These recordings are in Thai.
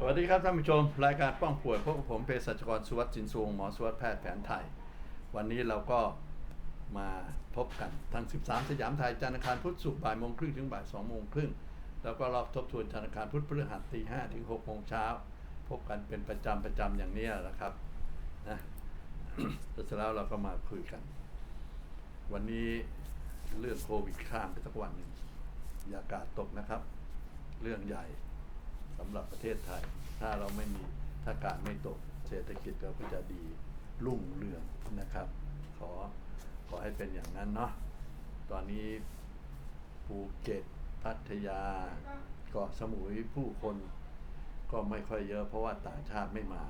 สวัสดีครับท่านผู้ชม รายการป้องป่วยพบกับผมเภสัชกรสุวัสดิ์จินทรวงหมอสุวัสดิ์แพทย์แผนไทย วันนี้เราก็มาพบกันทั้ง13 สยามไทยจันทร์อังคารพุธศุกร์บ่ายโมงครึ่งถึงบ่าย2โมงครึ่งแล้วก็รอบทบทวนจันทร์อังคารพุธพฤหัสตี5ถึง6โมงเช้าพบกันเป็นประจำประจำอย่างนี้แหละครับนะแล้วเสร็จแล้วเราก็มาคุยกัน วันนี้เรื่องโควิดข้ามไปสักวันหนึ่งอย่ากาดตกนะครับ เรื่องใหญ่ สำหรับประเทศไทย ถ้าเราไม่มีถ้าการไม่ตก เศรษฐกิจเราก็จะดีรุ่งเรืองนะครับ ขอขอให้เป็นอย่างนั้นเนาะตอนนี้ภูเก็ตพัทยาเกาะสมุยผู้คนก็ไม่ค่อยเยอะเพราะว่าต่างชาติไม่มา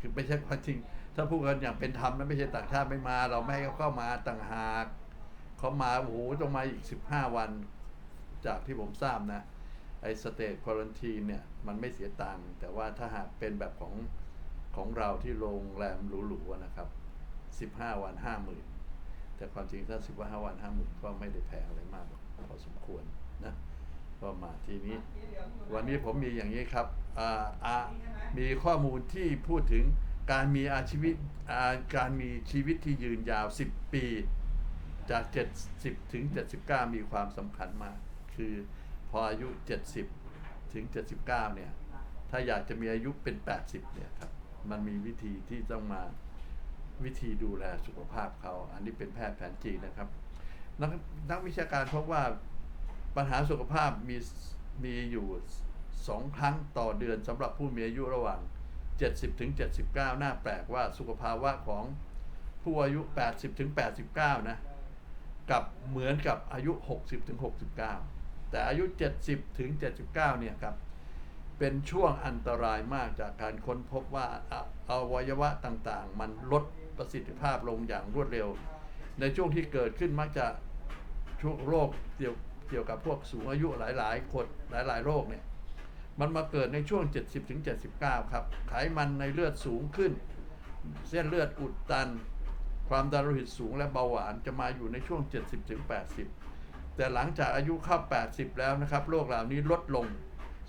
คือไม่ใช่ความจริง ถ้าพูดกันอย่างเป็นธรรมนะไม่ใช่ต่างชาติไม่มา เราไม่ให้เขาเข้ามาต่างหากเขามาโอ้โหต้องมาอีกสิบห้าวัน จากที่ผมทราบนะ ไอ้สเตทควอลันทีเนี่ยมันไม่เสียตังค์แต่ว่าถ้าหากเป็นแบบของของเราที่โรงแรมหรูๆอะนะครับ 15 วัน 50,000 แต่ความจริงถ้า 15 วัน 50,000 ก็ไม่ได้แพงอะไรมากหรอกพอสมควรนะก็มาทีนี้ วันนี้ผมมีอย่างนี้ครับอ่าอ่ามีข้อมูลที่พูดถึงการมีอาชีวิตอ่าการมีชีวิตที่ยืนยาว 10 ปี จาก 70 ถึง 79 มีความสำคัญมาก คือ พออายุ 70 ถึง 79 เนี่ย ถ้าอยากจะมีอายุเป็น 80 เนี่ยครับ มันมีวิธีที่ต้องมาวิธีดูแลสุขภาพเขา อันนี้เป็นแพทย์แผนจีนนะครับ นักนักวิชาการพบว่าปัญหาสุขภาพมีมีอยู่ 2 ครั้งต่อเดือนสำหรับผู้มีอายุระหว่าง 70 ถึง 79 น่าแปลกว่าสุขภาวะของผู้อายุ 80 ถึง 89 นะ กับเหมือนกับอายุ 60 ถึง 69 แต่อายุ 70 ถึง 79 เนี่ยครับ เป็นช่วงอันตรายมากจากการค้นพบว่าออวัยวะต่างๆ มันลดประสิทธิภาพลงอย่างรวดเร็ว ในช่วงที่เกิดขึ้นมักจะช่วงโรคเกี่ยวเกี่ยวกับพวกสูงอายุหลายๆคนหลายๆ โรคเนี่ย มันมาเกิดในช่วง 70ถึง79 ครับ ไขมันในเลือดสูงขึ้น เส้นเลือดอุดตัน ความดันโลหิตสูงและเบาหวานจะมาอยู่ในช่วง 70ถึง80 แต่หลังจากอายุเข้า 80 แล้วนะครับโรคเหล่านี้ลดลง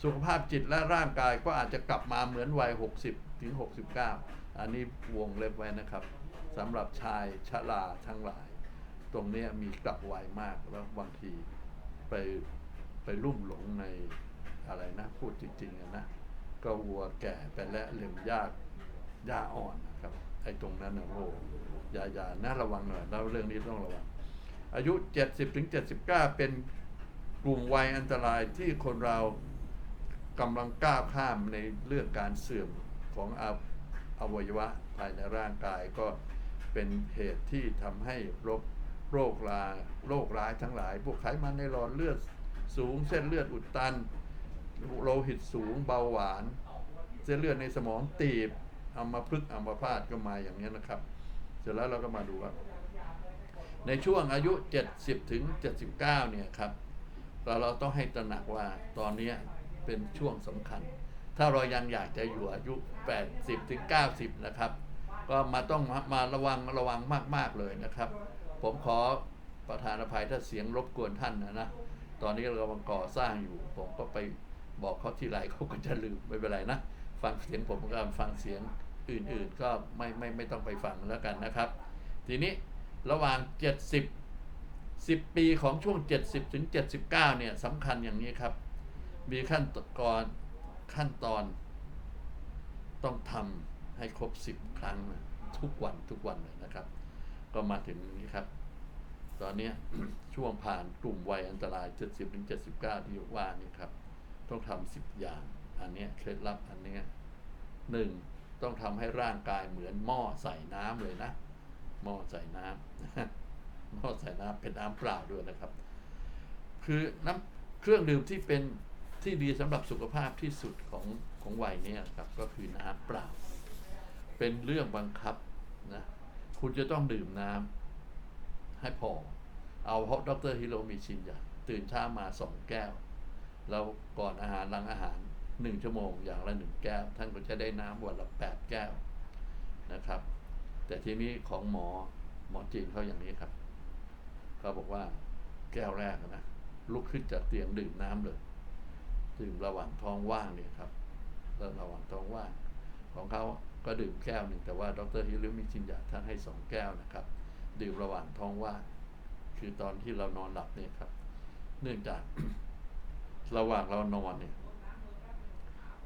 สุขภาพจิตและร่างกายก็อาจจะกลับมาเหมือนวัย 60 ถึง 69 อันนี้วงเล็บไว้นะครับสำหรับชายชราทั้งหลาย ตรงนี้มีกลับไวมากแล้วบางทีไปไปลุ่มหลงในอะไรนะ พูดจริงๆนะ ก็วัวแก่ไปและเล็มยากหญ้าอ่อนนะครับ ไอ้ตรงนั้นนะโอ้อย่าอย่าน่าระวังหน่อยแล้วเรื่องนี้ต้องระวัง อายุ 70ถึง79 เป็นกลุ่มวัยอันตรายที่คนเรากำลังก้าวข้ามในเรื่องการเสื่อมของอวอวัยวะภายในร่างกายก็เป็นเหตุที่ทำให้โรคโรคราโรคร้ายทั้งหลาย พวกไขมันในหลอดเลือดสูง เส้นเลือดอุดตัน โลหิตสูงเบาหวาน เส้นเลือดในสมองตีบอัมาพฤกษ์อัมพาตก็มาอย่างนี้นะครับ เสร็จแล้วเราก็มาดูว่า ในช่วงอายุ 70 ถึง 79 เนี่ยครับเราเราต้องให้ตระหนักว่าตอนนี้เป็นช่วงสำคัญ ถ้าเรายังอยากจะอยู่อายุ 80 ถึง 90 นะครับ ก็มาต้องมามาระวังระวังมาก ๆ เลยนะครับ ผมขอประธานอภัยถ้าเสียงรบกวนท่านนะนะ ตอนนี้เรากำลังก่อสร้างอยู่ ผมก็ไปบอกเขาทีไรเขาก็จะลืมไม่เป็นไรนะ ฟังเสียงผมก็ฟังเสียงอื่นๆ ก็ไม่ไม่ไม่ต้องไปฟังแล้วกันนะครับ ทีนี้ ระหว่าง 70 10 ปีของช่วง 70 ถึง 79 เนี่ยสำคัญอย่างนี้ครับ มีขั้นตอนขั้นตอน ต้องทำให้ครบ 10 ครั้งทุกวันทุกวันเลยนะครับ ก็มาถึงนี้ครับ ตอนนี้ช่วงผ่านกลุ่มวัยอันตราย 70 ถึง 79 ที่ว่านี่ครับ ต้องทำ 10 อย่าง อันนี้เคล็ดลับอันนี้หนึ่งต้องทำให้ร่างกายเหมือนหม้อใส่น้ำเลยนะ หม้อใส่น้ำหม้อใส่น้ำเป็นน้ำเปล่าด้วยนะครับ คือน้ำเครื่องดื่มที่เป็นที่ดีสำหรับสุขภาพที่สุดของของวัยเนี้ครับ ก็คือน้ำเปล่า เป็นเรื่องบังคับนะคุณจะต้องดื่มน้ำให้พอ เอาเพราะดรฮิโรมิชินยาตื่นเช้ามาสองแก้ว แล้วก่อนอาหารหลังอาหารหนึ่งชั่วโมงอย่างละหนึ่งแก้ว ท่านก็จะได้น้ำวันละแปดแก้วนะครับ แต่ทีนี้ของหมอหมอจีนเขาอย่างนี้ครับ เขาบอกว่าแก้วแรกนะลุกขึ้นจากเตียงดื่มน้ำเลยดื่มระหว่างท้องว่างเนี่ยครับแล้วระหว่างท้องว่าง ของเขาก็ดื่มแก้วหนึ่งแต่ว่าดรฮิรุมิจินยะท่านให้สองแก้วนะครับ ดื่มระหว่างท้องว่าง คือตอนที่เรานอนหลับเนี่ยครับ เนื่องจากระหว่างเรานอนเนี่ย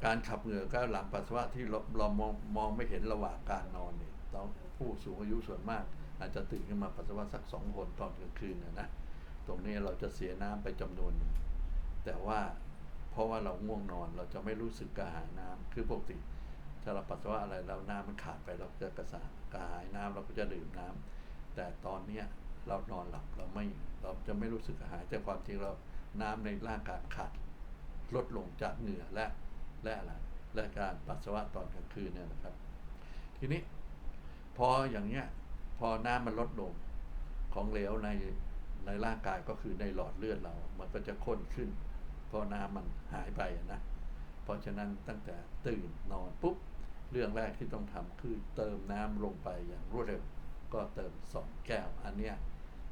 การขับเหงื่อก็หลังปัสสาวะที่เราเรามองมองไม่เห็นระหว่างการนอนเนี่ย ต้องผู้สูงอายุส่วนมาก อาจจะตื่นขึ้นมาปัสสาวะสักสองคนตอนกลางคืนนะนะตรงนี้เราจะเสียน้ำไปจำนวนหนึ่งแต่ว่าเพราะว่าเราง่วงนอนเราจะไม่รู้สึกกระหายน้ำคือปกติถ้าเราปัสสาวะอะไรแล้วน้ำมันขาดไปเราจะกระสากระหายน้ำเราก็จะดื่มน้ำแต่ตอนเนี้ยเรานอนหลับเราไม่เราจะไม่รู้สึกกระหาย แต่ความจริงเราน้ำในร่างกายขาดลดลงจากเหงื่อและและอะไรและการปัสสาวะตอนกลางคืนเนี่ยนะครับ ทีนี้ พออย่างเนี้ยพอน้ำมันลดลงของเหลวในในร่างกายก็คือในหลอดเลือดเรา มันก็จะข้นขึ้นพราะน้ำมันหายไปนะ เพราะฉะนั้นตั้งแต่ตื่นนอนปุ๊บ เรื่องแรกที่ต้องทำคือเติมน้ำลงไปอย่างรวดเร็ว ก็เติมสองแก้ว อันเนี้ย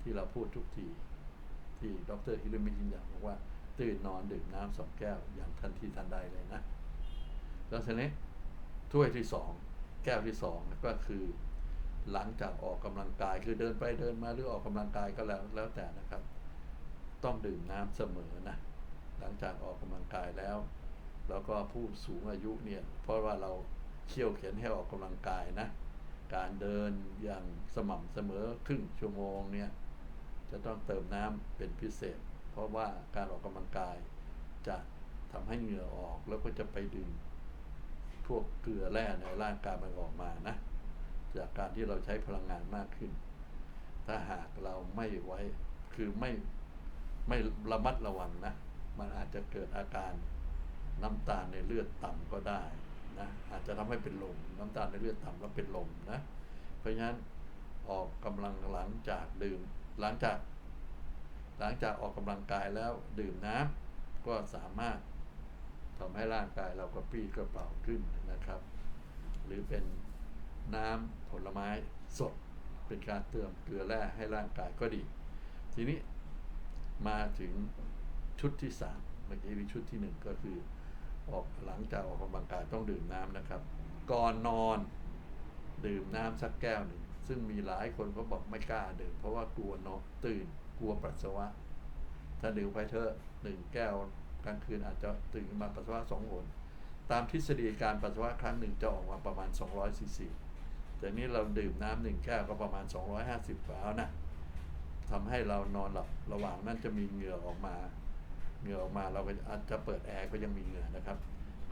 ที่เราพูดทุกที ที่ดรฮิรุมิจินยะบอกว่า ตื่นนอนดื่มน้ำสองแก้วอย่างทันทีทันใดเลยนะ แล้วทีนี้ถ้วยที่สองแก้วที่สองก็คือ หลังจากออกกำลังกายคือเดินไปเดินมาหรือออกกำลังกายก็แล้วแล้วแต่นะครับ ต้องดื่มน้ำเสมอนะหลังจากออกกำลังกายแล้ว แล้วก็ผู้สูงอายุเนี่ยเพราะว่าเราเขี่ยวเข็นให้ออกกำลังกายนะการเดินอย่างสม่ำเสมอครึ่งชั่วโมงเนี่ยจะต้องเติมน้ำเป็นพิเศษ เพราะว่าการออกกำลังกายจะทำให้เหงื่อออกแล้วก็จะไปดึงพวกเกลือแร่ในร่างกายมันออกมานะ จากการที่เราใช้พลังงานมากขึ้น ถ้าหากเราไม่ไว้คือไม่ไม่ระมัดระวังนะ มันอาจจะเกิดอาการน้ำตาลในเลือดต่ำก็ได้นะอาจจะทำให้เป็นลมน้ำตาลในเลือดต่ำแล้วเป็นลมนะ เพราะฉะนั้นออกกำลังหลังจากดื่มหลังจาก หลังจากออกกำลังกายแล้วดื่มน้ำก็สามารถทำให้ร่างกายเรากระปี้กระเป๋าขึ้นนะครับ หรือเป็น น้ำผลไม้สด เป็นการเติมเกลือแร่ให้ร่างกายก็ดี ทีนี้มาถึงชุดที่สามเมื่อกี้มีชุดที่หนึ่งก็คือออกหลังจากออกกำลังกายต้องดื่มน้ำนะครับ ก่อนนอนดื่มน้ำสักแก้วหนึ่งซึ่งมีหลายคนก็บอกไม่กล้าดื่มเพราะว่ากลัวนอนตื่นกลัวปัสสาวะ ถ้าดื่มไปเถอะหนึ่งแก้วกลางคืนอาจจะตื่นขึ้นมาปัสสาวะสองหนตามทฤษฎีการปัสสาวะครั้งหนึ่งจะออกมาประมาณ 200ซีซี แต่นี้เราดื่มน้ำหนึ่งแก้วก็ประมาณ 250กว่าแล้วนะทำให้เรานอนหลับระหว่างนั้นจะมีเหงื่อออกมา เหงื่อออกมาเราก็อาจจะเปิดแอร์ก็ยังมีเหงื่อนะครับ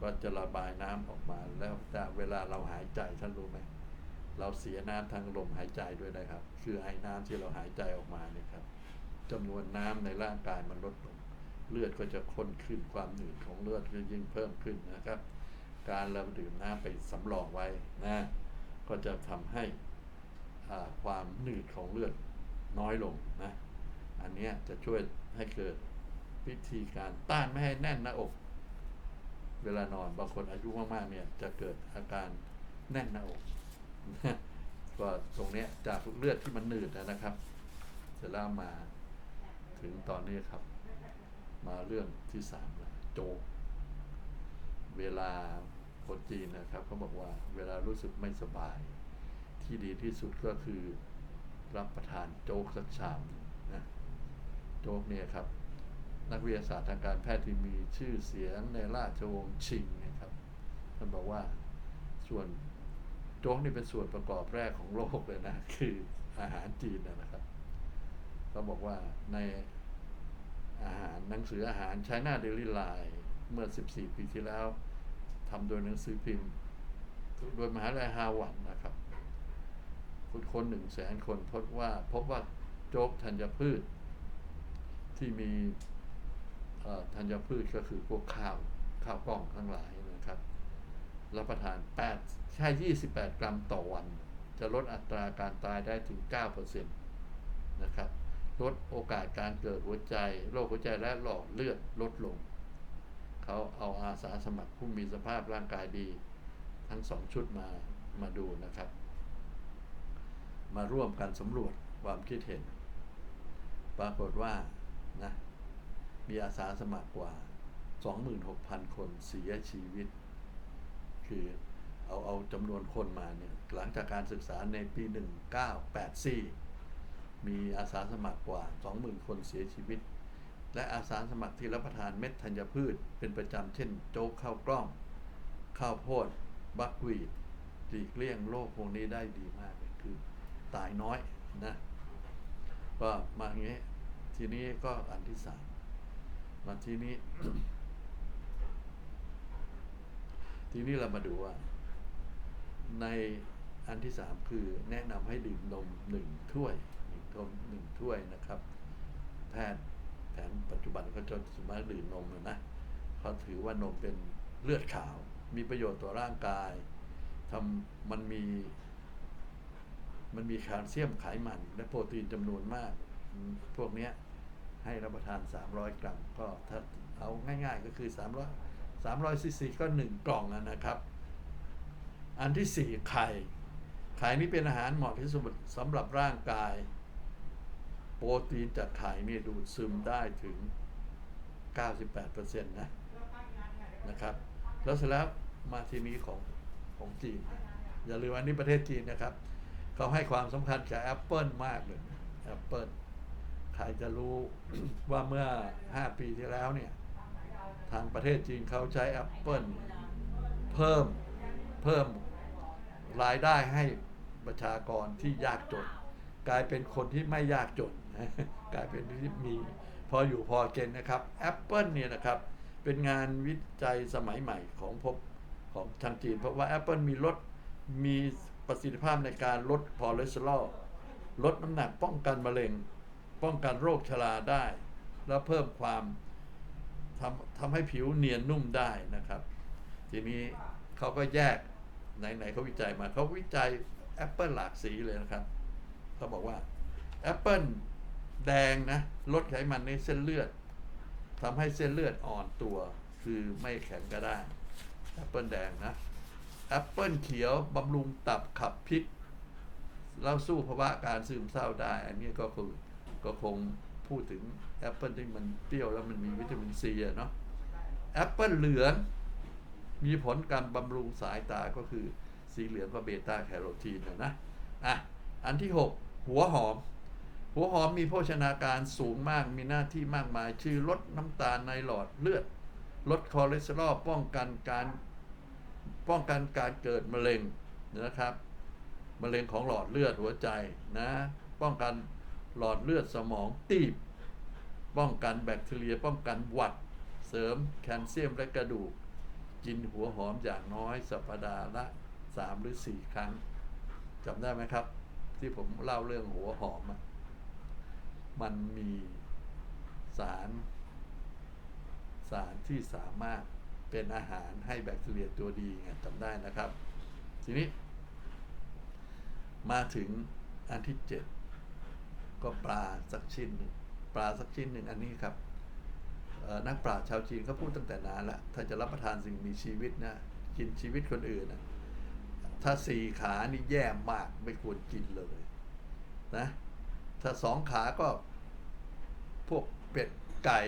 ก็จะระบายน้ำออกมาแล้วแต่เวลาเราหายใจท่านรู้ไหมเราเสียน้ำทางลมหายใจด้วยนะครับ คือไอ้น้ำที่เราหายใจออกมาเนี่ยครับจำนวนน้ำในร่างกายมันลดลง เลือดก็จะข้นขึ้นความหนืดของเลือดก็ยิ่งเพิ่มขึ้นนะครับ การเราดื่มน้ำไปสำรองไว้นะ ก็จะทำให้ความหนืดของเลือดน้อยลงนะ อันนี้จะช่วยให้เกิดวิธีการต้านไม่ให้แน่นหน้าอก เวลานอนบางคนอายุมากๆเนี่ยจะเกิดอาการแน่นหน้าอกก็ตรงนี้จากเลือดที่มันหนืดนะครับเสร็จแล้วมาถึงตอนนี้ครับ มาเรื่องที่สามแล้วโจกเวลา คนจีนนะครับเขาบอกว่าเวลารู้สึกไม่สบาย ที่ดีที่สุดก็คือรับประทานโจ๊กสักชามนะโจ๊กเนี่ยครับ นักวิทยาศาสตร์ทางการแพทย์ที่มีชื่อเสียงในราชวงศ์ชิงเนะครับท่านบอกว่าส่วนโจ๊กนี่เป็นส่วนประกอบแรกของโลกเลยนะ คืออาหารจีนนะนะครับเขาบอกว่าในอาหารหนังสืออาหาร China Daily Line เมื่อ 14 ปีที่แล้ว ทำโดยหนังสือพิมพ์ โดยมหาลัยฮาวาร์ดนะครับคนคนหนึ่งแสนคนพบว่าพบว่าโจ๊กธัญพืช ที่มีธัญพืชก็คือพวกข้าวข้าวกล้องทั้งหลายนะครับ รับประทาน8แค่28 กรัมต่อวัน จะลดอัตราการตายได้ถึง 9%นะครับ ลดโอกาสการเกิดหัวใจ โรคหัวใจและหลอดเลือดลดลง เขาเอาอาสาสมัครผู้มีสภาพร่างกายดี ทั้งสองชุดมามาดูนะครับ มาร่วมกันสำรวจความคิดเห็น ปรากฏว่านะมีอาสาสมัครกว่า 26,000 คนเสียชีวิต คือเอาเอาจำนวนคนมาเนี่ยหลังจากการศึกษาในปี 1984 มีอาสาสมัครกว่า 20,000 คนเสียชีวิต และอาสาสมัครที่รับประทานเม็ดธัญพืชเป็นประจำเช่น โจ๊กข้าวกล้อง ข้าวโพด บักวีดหลีกเลี่ยงโรคพวกนี้ได้ดีมากคือตายน้อยนะก็มาอย่างนี้ ทีนี้ก็อันที่สามมาทีนี้ ทีนี้เรามาดูว่า ในอันที่สามคือแนะนำให้ดื่มนมหนึ่งถ้วยหนึ่งถ้วยหนึ่งถ้วยนะครับ แพทย์ แผนปัจจุบันเขาจะสามารดื่มนมนะเขาถือว่านมเป็นเลือดขาว มีประโยชน์ต่อร่างกายทำมันมี มันมีแคลเซียมไขมัน และโปรตีนจำนวนมาก พวกเนี้ยให้รับประทาน 300 กรัม ก็ถ้าเอาง่าย ๆ ก็คือ 300 300ซีซีก็ 1 กล่องนะครับ อันที่ 4 ไข่ ไข่นี่เป็นอาหารเหมาะที่สุดสำหรับร่างกาย โปรตีนจากไข่นี่ดูดซึมได้ถึง 98%นะนะครับ แล้วเสร็จแล้วมาทีนี้ของของจีน อย่าลืมอันนี้ประเทศจีนนะครับ เขาให้ความสำคัญกับแอปเปิลมากเลยแอปเปิลใครจะรู้ว่าเมื่อ 5 ปีที่แล้วเนี่ย ทางประเทศจีนเขาใช้แอปเปิลเพิ่มเพิ่มรายได้ให้ประชากรที่ยากจน กลายเป็นคนที่ไม่ยากจน กลายเป็นที่มีพออยู่พอเกินนะครับแอปเปิลเนี่ยนะครับ เป็นงานวิจัยสมัยใหม่ของพบของทางจีน เพราะว่า Apple มีลดมีประสิทธิภาพในการลดคอเลสเตอรอลลดน้ำหนักป้องกันมะเร็ง ป้องกันโรคชราได้ แล้วเพิ่มความทำทำให้ผิวเนียนนุ่มได้นะครับ ทีนี้เขาก็แยกไหนๆเขาวิจัยมาเขาวิจัยแอปเปิลหลากสีเลยนะครับเขาบอกว่าแอปเปิล แดงนะลดไขมันในเส้นเลือดทำให้เส้นเลือดอ่อนตัว คือไม่แข็งกระด้างแอปเปิลแดงนะแอปเปิลเขียวบำรุงตับขับพิษเราสู้ภาวะการซึมเศร้าได้ อันนี้ก็คือก็คงพูดถึงแอปเปิลที่มันเปรี้ยวแล้วมันมีวิตามินซีอะเนาะแอปเปิลเหลืองมีผลการบำรุงสายตาก็คือสีเหลืองก็เบต้าแคโรทีนนะนะอะอันที่ 6 หัวหอม หัวหอมมีโภชนาการสูงมากมีหน้าที่มากมาย ชื่อลดน้ำตาลในหลอดเลือด ลดคอเลสเตอรอลป้องกันการป้องกันการเกิดมะเร็งนะครับมะเร็งของหลอดเลือดหัวใจนะ ป้องกันหลอดเลือดสมองตีบ ป้องกันแบคทีเรีย ป้องกันหวัด เสริมแคลเซียมและกระดูก กินหัวหอมอย่างน้อยสัปดาห์ละสามหรือสี่ครั้งจำได้ไหมครับ ที่ผมเล่าเรื่องหัวหอมอะ มันมีสารสารที่สามารถเป็นอาหารให้แบคทีเรียตัวดีไงจำได้นะครับ ทีนี้ มาถึงอันที่เจ็ดก็ปลาสักชิ้นหนึ่งปลาสักชิ้นหนึ่งอันนี้ครับนักปราชญ์ชาวจีนเขาพูดตั้งแต่นานล้วถ้าจะรับประทานสิ่งมีชีวิตนะกินชีวิตคนอื่นนะถ้าสี่ขานี่แย่มากไม่ควรกินเลย นะ ถ้าสองขาก็พวกเป็ดไก่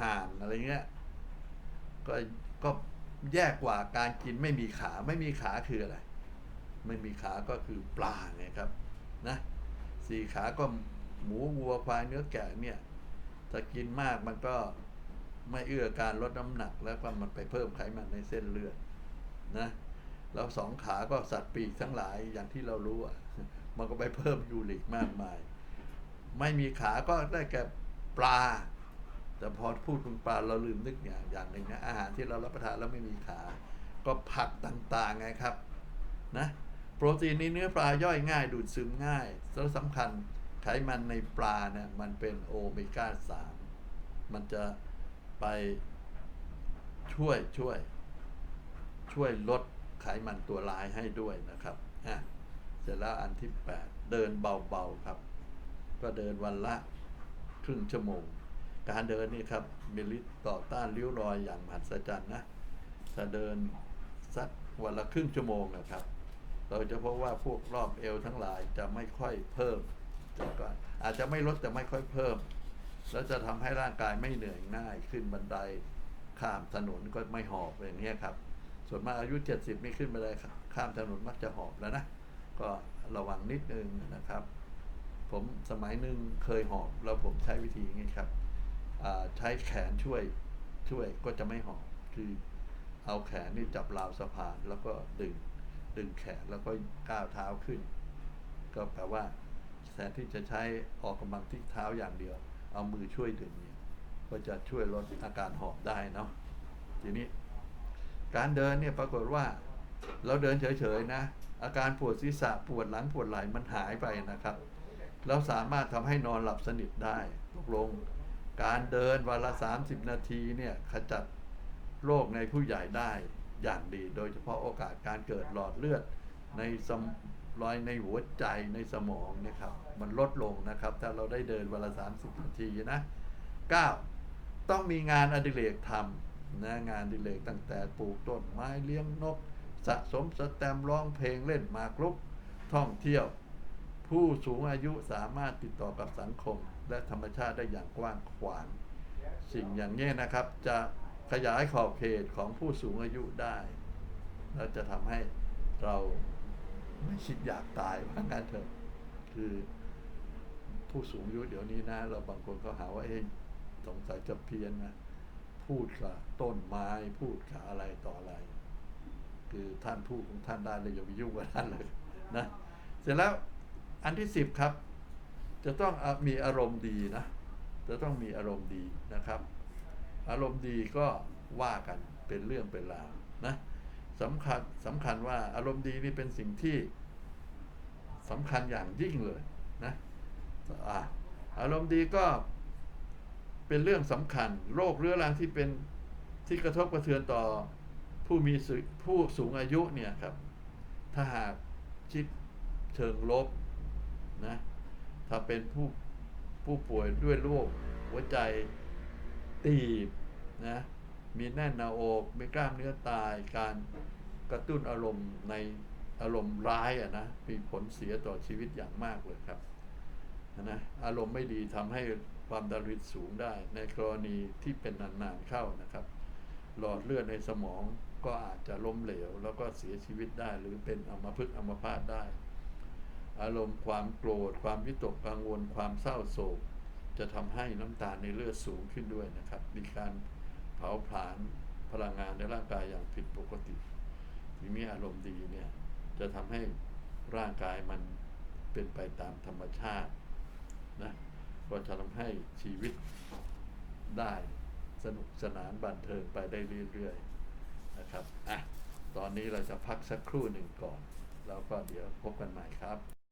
ห่านอะไรเงี้ยก็ก็แย่กว่าการกินไม่มีขาไม่มีขาคืออะไร ไม่มีขาก็คือปลาไงครับนะสี่ขาก็หมูวัวควายเนื้อแกะเนี่ยถ้ากินมากมันก็ไม่เอื้อการลดน้ำหนักแล้วก็มันไปเพิ่มไขมันในเส้นเลือดนะแล้วสองขาก็สัตว์ปีกทั้งหลายอย่างที่เรารู้อะมันก็ไปเพิ่มยูริกมากมาย ไม่มีขาก็ได้แก่ปลา แต่พอพูดถึงปลาเราลืมนึกอย่างอย่างหนึ่งนะอาหารที่เรารับประทานแล้วไม่มีขา ก็ผักต่างๆไงครับนะโปรตีนในเนื้อปลาย่อยง่าย ดูดซึมง่ายแล้วสำคัญไขมันในปลาเนี่ยมันเป็นโอเมก้าสามมันจะไปช่วยช่วย ช่วยลดไขมันตัวร้ายให้ด้วยนะครับอะเสร็จแล้วอันที่ 8 เดินเบาๆครับ ก็เดินวันละครึ่งชั่วโมง การเดินนี่ครับมีฤทธิ์ต่อต้านริ้วรอยอย่างมหัศจรรย์นะถ้าเดินสักวันละครึ่งชั่วโมงนะครับ เราจะพบว่าพวกรอบเอวทั้งหลายจะไม่ค่อยเพิ่มจากก่อนอาจจะไม่ลดแต่ไม่ค่อยเพิ่ม แล้วจะทำให้ร่างกายไม่เหนื่อยง่ายขึ้นบันไดข้ามถนนก็ไม่หอบอย่างนี้ครับ ส่วนมากอายุ 70 นี่ขึ้นไปเลยข้ามถนนมักจะหอบแล้วนะ ก็ระวังนิดนึงนะครับ ผมสมัยหนึ่งเคยหอบแล้วผมใช้วิธีอย่างนี้ครับใช้แขนช่วยช่วยก็จะไม่หอบคือเอาแขนนี่จับราวสะพานแล้วก็ดึงดึงแขนแล้วก็ก้าวเท้าขึ้น ก็แปลว่าแทนที่จะใช้ออกกำลังที่เท้าอย่างเดียว เอามือช่วยดึงเนี่ยก็จะช่วยลดอาการหอบได้เนาะทีนี้ การเดินเนี่ยปรากฏว่า เราเดินเฉยๆนะ อาการปวดศีรษะปวดหลังปวดไหล่มันหายไปนะครับ เราสามารถทำให้นอนหลับสนิทได้ตกลง การเดินวันละ 30 นาทีเนี่ยขจัดโรคในผู้ใหญ่ได้อย่างดี โดยเฉพาะโอกาสการเกิดหลอดเลือดในสมรอยในหัวใจในสมองเนี่ยครับ มันลดลงนะครับ ถ้าเราได้เดินวันละ 30 นาทีนะ 9. ต้องมีงานอดิเรกทำนะงานอดิเรกตั้งแต่ปลูกต้นไม้เลี้ยงนก สะสมสแตมร้องเพลงเล่นหมากรุกท่องเที่ยว ผู้สูงอายุสามารถติดต่อกับสังคม และธรรมชาติได้อย่างกว้างขวาง สิ่งอย่างนี้นะครับ จะขยายขอบเขตของผู้สูงอายุได้ และจะทำให้เราไม่คิดอยากตายว่างั้นเถอะคือผู้สูงอายุเดี๋ยวนี้นะ เราบางคนก็หาว่าเองสงสัยจะเพี้ยนนะพูดกับต้นไม้พูดกับอะไรต่ออะไร คือท่านพูดของท่านได้เลยอย่าไปยุ่งกับท่านเลยนะ เสร็จแล้ว อันที่สิบครับ จะต้องมีอารมณ์ดีนะ จะต้องมีอารมณ์ดีนะครับ อารมณ์ดีก็ว่ากันเป็นเรื่องเป็นราวนะสำคัญสำคัญว่าอารมณ์ดีนี่เป็นสิ่งที่สำคัญอย่างยิ่งเลยนะอะอารมณ์ดีก็เป็นเรื่องสำคัญ โรคเรื้อรังที่เป็นที่กระทบกระเทือนต่อผู้มีผู้สูงอายุเนี่ยครับ ถ้าหากคิดเชิงลบ นะถ้าเป็นผู้ผู้ป่วยด้วยโรคหัวใจตีบนะมีแน่นหน้าอกมีกล้ามเนื้อตายการกระตุ้นอารมณ์ในอารมณ์ร้ายอะนะมีผลเสียต่อชีวิตอย่างมากเลยครับนะอารมณ์ไม่ดีทำให้ความดันโลหิตสูงได้ ในกรณีที่เป็นนานๆเข้านะครับ หลอดเลือดในสมองก็อาจจะล้มเหลว แล้วก็เสียชีวิตได้หรือเป็นอัมพฤกษ์อัมพาตได้ อารมณ์ความโกรธ ความวิตกกังวล ความเศร้าโศก จะทำให้น้ำตาลในเลือดสูงขึ้นด้วยนะครับ มีการเผาผลาญพลังงานในร่างกายอย่างผิดปกติทีนี้อารมณ์ดีเนี่ยจะทำให้ร่างกายมันเป็นไปตามธรรมชาตินะก็จะทำให้ชีวิตได้สนุกสนานบันเทิงไปได้เรื่อยๆนะครับอะตอนนี้เราจะพักสักครู่หนึ่งก่อน แล้วก็เดี๋ยวพบกันใหม่ครับ